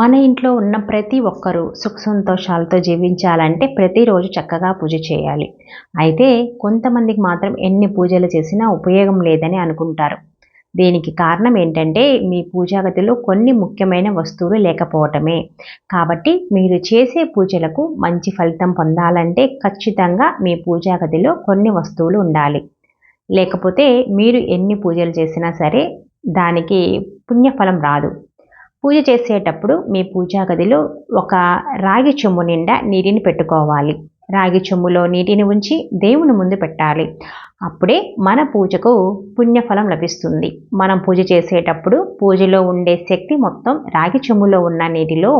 మన ఇంట్లో ఉన్న ప్రతి ఒక్కరూ సుఖ సంతోషాలతో జీవించాలంటే ప్రతిరోజు చక్కగా పూజ చేయాలి. అయితే కొంతమందికి మాత్రం ఎన్ని పూజలు చేసినా ఉపయోగం లేదని అనుకుంటారు. దీనికి కారణం ఏంటంటే మీ పూజా గదిలో కొన్ని ముఖ్యమైన వస్తువులు లేకపోవటమే. కాబట్టి మీరు చేసే పూజలకు మంచి ఫలితం పొందాలంటే ఖచ్చితంగా మీ పూజా గదిలో కొన్ని వస్తువులు ఉండాలి. లేకపోతే మీరు ఎన్ని పూజలు చేసినా సరే దానికి పుణ్యఫలం రాదు. పూజ చేసేటప్పుడు మీ పూజా గదిలో ఒక రాగి చెమ్ము నిండా నీటిని పెట్టుకోవాలి. రాగి చెమ్ములో నీటిని ఉంచి దేవుని ముందు పెట్టాలి. అప్పుడే మన పూజకు పుణ్యఫలం లభిస్తుంది. మనం పూజ చేసేటప్పుడు పూజలో ఉండే శక్తి మొత్తం రాగి చెమ్ములో ఉన్న నీటిలో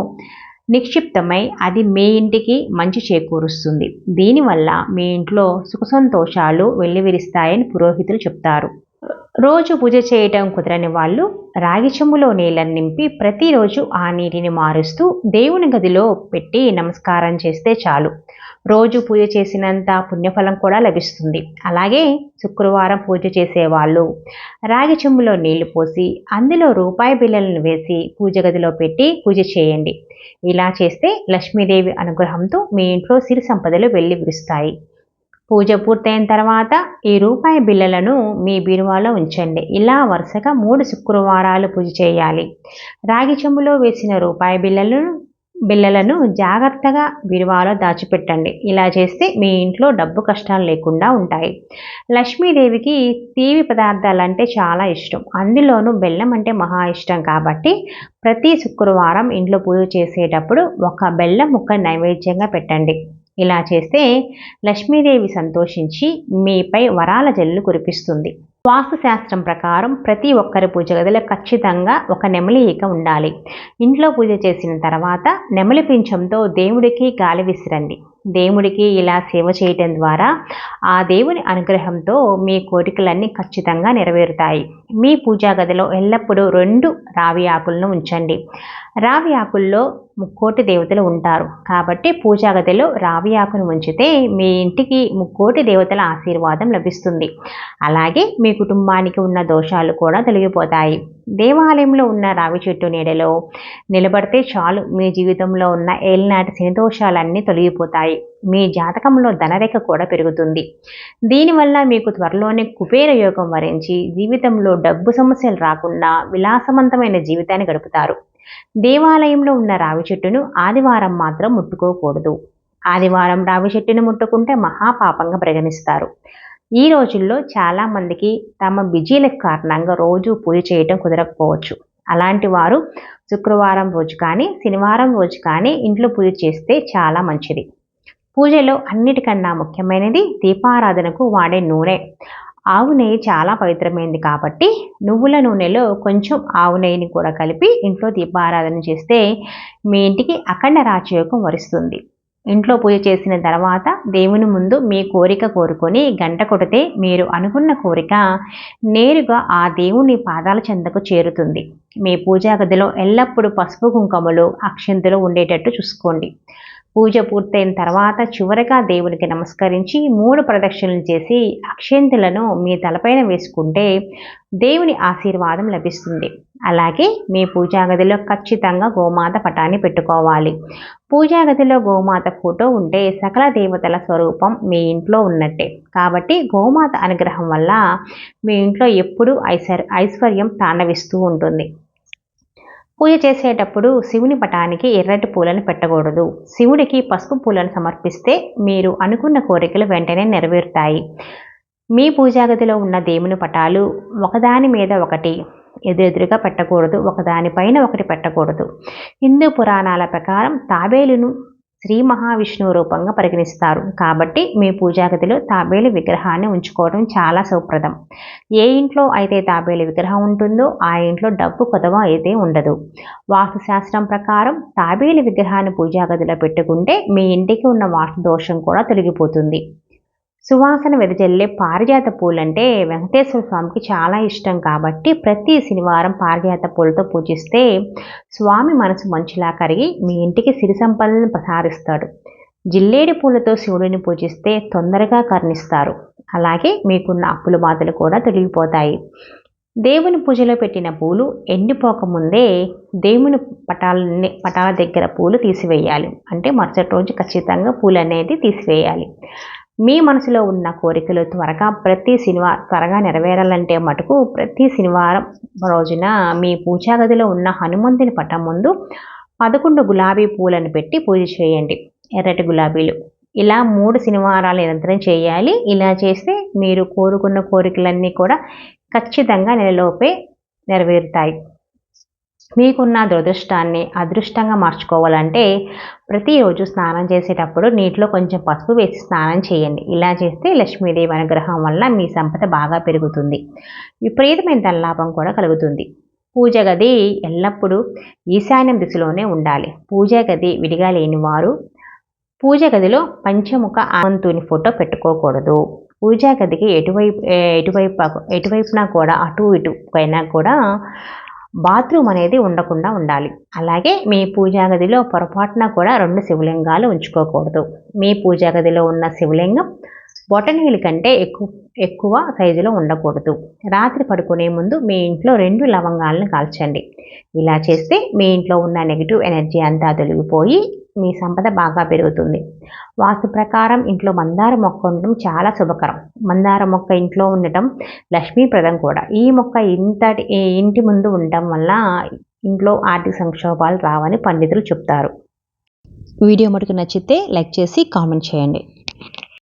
నిక్షిప్తమై అది మీ ఇంటికి మంచి చేకూరుస్తుంది. దీనివల్ల మీ ఇంట్లో సుఖ సంతోషాలు వెల్లివిరిస్తాయని పురోహితులు చెప్తారు. రోజు పూజ చేయటం కుదరని వాళ్ళు రాగి చెంబులో నీళ్ళని నింపి ప్రతిరోజు ఆ నీటిని మారుస్తూ దేవుని గదిలో పెట్టి నమస్కారం చేస్తే చాలు. రోజు పూజ చేసినంత పుణ్యఫలం కూడా లభిస్తుంది. అలాగే శుక్రవారం పూజ చేసేవాళ్ళు రాగి చెంబులో నీళ్ళు పోసి అందులో రూపాయి బిళ్ళలను వేసి పూజ గదిలో పెట్టి పూజ చేయండి. ఇలా చేస్తే లక్ష్మీదేవి అనుగ్రహంతో మీ ఇంట్లో సిరి సంపదలు వెళ్ళి విరుస్తాయి. పూజ పూర్తయిన తర్వాత ఈ రూపాయి బిళ్ళలను మీ బీరువాలో ఉంచండి. ఇలా వరుసగా మూడు శుక్రవారాలు పూజ చేయాలి. రాగి చెంబులో వేసిన రూపాయి బిళ్ళలను బిళ్ళలను జాగ్రత్తగా బీరువాలో దాచిపెట్టండి. ఇలా చేస్తే మీ ఇంట్లో డబ్బు కష్టాలు లేకుండా ఉంటాయి. లక్ష్మీదేవికి తీపి పదార్థాలు అంటే చాలా ఇష్టం. అందులోనూ బెల్లం అంటే మహా ఇష్టం కాబట్టి ప్రతి శుక్రవారం ఇంట్లో పూజ చేసేటప్పుడు ఒక బెల్లం ముక్క నైవేద్యంగా పెట్టండి. ఇలా చేస్తే లక్ష్మీదేవి సంతోషించి మీపై వరాల జల్లు కురిపిస్తుంది. వాస్తుశాస్త్రం ప్రకారం ప్రతి ఒక్కరి పూజ గదిలో ఖచ్చితంగా ఒక నెమలి ఈక ఉండాలి. ఇంట్లో పూజ చేసిన తర్వాత నెమలి పింఛంతో దేవుడికి గాలి విసిరండి. దేవుడికి ఇలా సేవ చేయటం ద్వారా ఆ దేవుని అనుగ్రహంతో మీ కోరికలన్నీ ఖచ్చితంగా నెరవేరుతాయి. మీ పూజా గదిలో ఎల్లప్పుడూ రెండు రావి ఆకులను ఉంచండి. రావి ఆకుల్లో ముక్కోటి దేవతలు ఉంటారు. కాబట్టి పూజా గదిలో రావి ఆకును ఉంచితే మీ ఇంటికి ముక్కోటి దేవతల ఆశీర్వాదం లభిస్తుంది. అలాగే మీ కుటుంబానికి ఉన్న దోషాలు కూడా తొలగిపోతాయి. దేవాలయంలో ఉన్న రావి చెట్టు నీడలో నిలబడితే చాలు. మీ జీవితంలో ఉన్న ఏలినాటి శనిదోషాలన్నీ తొలగిపోతాయి. మీ జాతకంలో ధనరేఖ కూడా పెరుగుతుంది. దీనివల్ల మీకు త్వరలోనే కుబేర యోగం వరించి జీవితంలో డబ్బు సమస్యలు రాకుండా విలాసవంతమైన జీవితాన్ని గడుపుతారు. దేవాలయంలో ఉన్న రావి చెట్టును ఆదివారం మాత్రం ముట్టుకోకూడదు. ఆదివారం రావి చెట్టును ముట్టుకుంటే మహాపాపంగా పరిగణిస్తారు. ఈ రోజుల్లో చాలామందికి తమ బిజీల కారణంగా రోజు పూజ చేయటం కుదరకపోవచ్చు. అలాంటి వారు శుక్రవారం రోజు కానీ శనివారం రోజు కానీ ఇంట్లో పూజ చేస్తే చాలా మంచిది. పూజలో అన్నిటికన్నా ముఖ్యమైనది దీపారాధనకు వాడే నూనె. ఆవు నెయ్యి చాలా పవిత్రమైంది కాబట్టి నువ్వుల నూనెలో కొంచెం ఆవు నెయ్యిని కూడా కలిపి ఇంట్లో దీపారాధన చేస్తే మీ ఇంటికి అఖండ రాజయోగం వరిస్తుంది. ఇంట్లో పూజ చేసిన తర్వాత దేవుని ముందు మీ కోరిక కోరుకొని గంట కొడితే మీరు అనుకున్న కోరిక నేరుగా ఆ దేవుని పాదాల చెందకు చేరుతుంది. మీ పూజా గదిలో ఎల్లప్పుడూ పసుపు కుంకుమలు అక్షంతులు ఉండేటట్టు చూసుకోండి. పూజ పూర్తయిన తర్వాత చివరగా దేవునికి నమస్కరించి మూడు ప్రదక్షిణలు చేసి అక్షంతులను మీ తలపైన వేసుకుంటే దేవుని ఆశీర్వాదం లభిస్తుంది. అలాగే మీ పూజా గదిలో ఖచ్చితంగా గోమాత పటాన్ని పెట్టుకోవాలి. పూజా గదిలో గోమాత ఫోటో ఉంటే సకల దేవతల స్వరూపం మీ ఇంట్లో ఉన్నట్టే. కాబట్టి గోమాత అనుగ్రహం వల్ల మీ ఇంట్లో ఎప్పుడూ ఐశ్వర్ ఐశ్వర్యం తాండవిస్తూ ఉంటుంది. పూజ చేసేటప్పుడు శివుని పటానికి ఎర్రటి పూలను పెట్టకూడదు. శివుడికి పసుపు పూలను సమర్పిస్తే మీరు అనుకున్న కోరికలు వెంటనే నెరవేరుతాయి. మీ పూజాగదిలో ఉన్న దేవుని పటాలు ఒకదాని మీద ఒకటి ఎదురెదురుగా పెట్టకూడదు. ఒకదానిపైన ఒకటి పెట్టకూడదు. హిందూ పురాణాల ప్రకారం తాబేలును శ్రీ మహావిష్ణువు రూపంగా పరిగణిస్తారు. కాబట్టి మీ పూజాగదిలో తాబేలు విగ్రహాన్ని ఉంచుకోవడం చాలా సౌప్రదం. ఏ ఇంట్లో అయితే తాబేలు విగ్రహం ఉంటుందో ఆ ఇంట్లో డబ్బు కొదవ అయితే ఉండదు. వాస్తుశాస్త్రం ప్రకారం తాబేలు విగ్రహాన్ని పూజాగదిలో పెట్టుకుంటే మీ ఇంటికి ఉన్న వాస్తు దోషం కూడా తొలగిపోతుంది. సువాసన వెదజల్లే పారిజాత పూలంటే వెంకటేశ్వర స్వామికి చాలా ఇష్టం కాబట్టి ప్రతి శనివారం పారిజాత పూలతో పూజిస్తే స్వామి మనసు మంచులా కరిగి మీ ఇంటికి సిరి సంపదలను ప్రసారిస్తాడు జిల్లేడి పూలతో శివుడిని పూజిస్తే తొందరగా కర్ణిస్తారు. అలాగే మీకున్న అప్పుల బాధలు కూడా తొలగిపోతాయి. దేవుని పూజలో పెట్టిన పూలు ఎండిపోకముందే దేవుని పటాలని పటాల దగ్గర పూలు తీసివేయాలి. అంటే మరుసటి రోజు ఖచ్చితంగా పూలు అనేది తీసివేయాలి. మీ మనసులో ఉన్న కోరికలు త్వరగా ప్రతి శనివారం త్వరగా నెరవేరాలంటే మటుకు ప్రతి శనివారం రోజున మీ పూజా గదిలో ఉన్న హనుమంతుని పటం ముందు పదకొండు గులాబీ పూలను పెట్టి పూజ చేయండి. ఎర్రటి గులాబీలు. ఇలా మూడు శనివారాలు నిరంతరం చేయాలి. ఇలా చేస్తే మీరు కోరుకున్న కోరికలన్నీ కూడా ఖచ్చితంగా నెలలోపే నెరవేరుతాయి. మీకున్న దురదృష్టాన్ని అదృష్టంగా మార్చుకోవాలంటే ప్రతిరోజు స్నానం చేసేటప్పుడు నీటిలో కొంచెం పసుపు వేసి స్నానం చేయండి. ఇలా చేస్తే లక్ష్మీదేవి అనుగ్రహం వల్ల మీ సంపద బాగా పెరుగుతుంది. విపరీతమైన ధనలాభం కూడా కలుగుతుంది. పూజ గది ఎల్లప్పుడూ ఈశాన్యం దిశలోనే ఉండాలి. పూజ గది విడిగా లేని వారు పూజ గదిలో పంచముఖ ఆమంతుని ఫోటో పెట్టుకోకూడదు. పూజా గదికి ఎటువైపు ఎటువైపు ఎటువైపున కూడా అటు ఇటు పైన కూడా బాత్రూమ్ అనేది ఉండకుండా ఉండాలి. అలాగే మీ పూజా గదిలో పొరపాటున కూడా రెండు శివలింగాలు ఉంచుకోకూడదు. మీ పూజా గదిలో ఉన్న శివలింగం బొటనీల కంటే ఎక్కువ ఎక్కువ సైజులో ఉండకూడదు. రాత్రి పడుకునే ముందు మీ ఇంట్లో రెండు లవంగాలను కాల్చండి. ఇలా చేస్తే మీ ఇంట్లో ఉన్న నెగిటివ్ ఎనర్జీ అంతా తొలగిపోయి మీ సంపద బాగా పెరుగుతుంది. వాస్తు ప్రకారం ఇంట్లో మందార మొక్క ఉండటం చాలా శుభకరం. మందార మొక్క ఇంట్లో ఉండటం లక్ష్మీప్రదం కూడా. ఈ మొక్క ఇంతటి ఇంటి ముందు ఉండటం వల్ల ఇంట్లో ఆర్థిక సంక్షోభాలు రావని పండితులు చెప్తారు. వీడియో మటుకు నచ్చితే లైక్ చేసి కామెంట్ చేయండి.